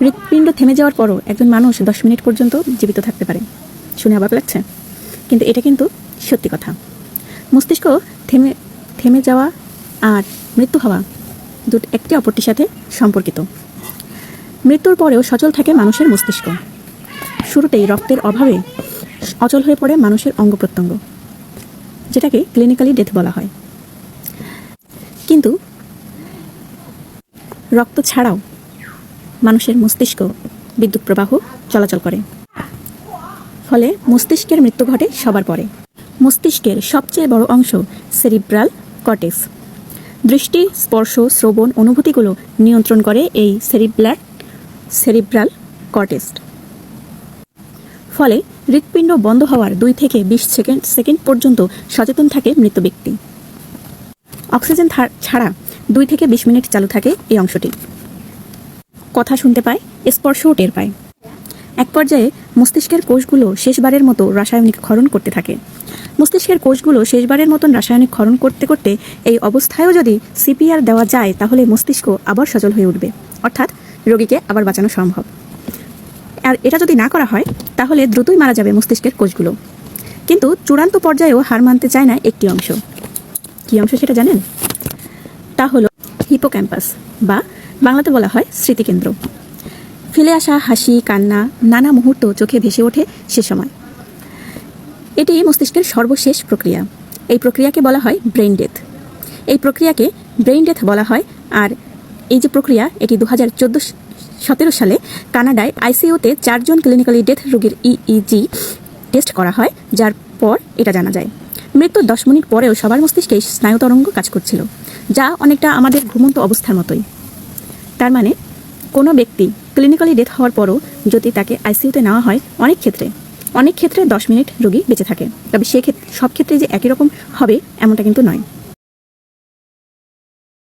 হৃৎপিণ্ড থেমে যাওয়ার পরও একজন মানুষ দশ মিনিট পর্যন্ত জীবিত থাকতে পারে। শুনে অবাক লাগছে। কিন্তু এটা কিন্তু সত্যি কথা। মস্তিষ্ক থেমে থেমে যাওয়া আর মৃত্যু হওয়া দুটো, একটি অপরটির সাথে সম্পর্কিত। মৃত্যুর পরেও সচল থাকে মানুষের মস্তিষ্ক। শুরুতেই রক্তের অভাবে অচল হয়ে পড়ে মানুষের অঙ্গ প্রত্যঙ্গ, যেটাকে ক্লিনিক্যালি ডেথ বলা হয়। কিন্তু রক্ত ছাড়াও মানুষের মস্তিষ্ক বিদ্যুৎ প্রবাহ চলাচল করে। ফলে মস্তিষ্কের মৃত্যু ঘটে সবার পরে। মস্তিষ্কের সবচেয়ে বড় অংশ সেরিব্রাল কর্টেক্স। দৃষ্টি, স্পর্শ, শ্রবণ, অনুভূতিগুলো নিয়ন্ত্রণ করে এই সেরিব্রাল সেরিব্রাল কটেস্ট ফলে হৃৎপিণ্ড বন্ধ হওয়ার দুই থেকে বিশ সেকেন্ড সেকেন্ড পর্যন্ত সচেতন থাকে মৃত ব্যক্তি। অক্সিজেন ছাড়া দুই থেকে বিশ মিনিট চালু থাকে এই অংশটি। কথা শুনতে পায়, স্পর্শও টের পায়। এক পর্যায়ে মস্তিষ্কের কোষগুলো শেষবারের মতো রাসায়নিক ক্ষরণ করতে থাকে। মস্তিষ্কের কোষগুলো শেষবারের মতন রাসায়নিক ক্ষরণ করতে করতে এই অবস্থায়ও যদি সিপিআর দেওয়া যায়, তাহলে মস্তিষ্ক আবার সচল হয়ে উঠবে। অর্থাৎ রোগীকে আবার বাঁচানো সম্ভব। আর এটা যদি না করা হয়, তাহলে দ্রুতই মারা যাবে মস্তিষ্কের কোষগুলো। কিন্তু চূড়ান্ত পর্যায়েও হার মানতে চায় না একটি অংশ। কী অংশ সেটা জানেন? তা হলো হিপোক্যাম্পাস বা বাংলাতে বলা হয় স্মৃতিকেন্দ্র। ফেলে আসা হাসি, কান্না, নানা মুহূর্ত চোখে ভেসে ওঠে সে সময়। এটি মস্তিষ্কের সর্বশেষ প্রক্রিয়া। এই প্রক্রিয়াকে বলা হয় ব্রেইন ডেথ। এই প্রক্রিয়াকে ব্রেইন ডেথ বলা হয় আর এই যে প্রক্রিয়া, এটি দু হাজার চোদ্দ সতেরো সালে কানাডায় আইসিইউতে চারজন ক্লিনিক্যালি ডেথ রোগীর ইইজি টেস্ট করা হয়, যার পর এটা জানা যায়। মৃত্যুর দশ মিনিট পরেও সবার মস্তিষ্কে স্নায়ু তরঙ্গ কাজ করছিল। যা অনেকটা আমাদের ঘুমন্ত অবস্থার মতোই। তার মানে কোনো ব্যক্তি ক্লিনিক্যালি ডেথ হওয়ার পরও যদি তাকে আইসিইউতে নেওয়া হয় অনেক ক্ষেত্রে অনেক ক্ষেত্রে দশ মিনিট রোগী বেঁচে থাকে। তবে সেক্ষেত্রে সব ক্ষেত্রে যে একই রকম হবে এমনটা কিন্তু নয়।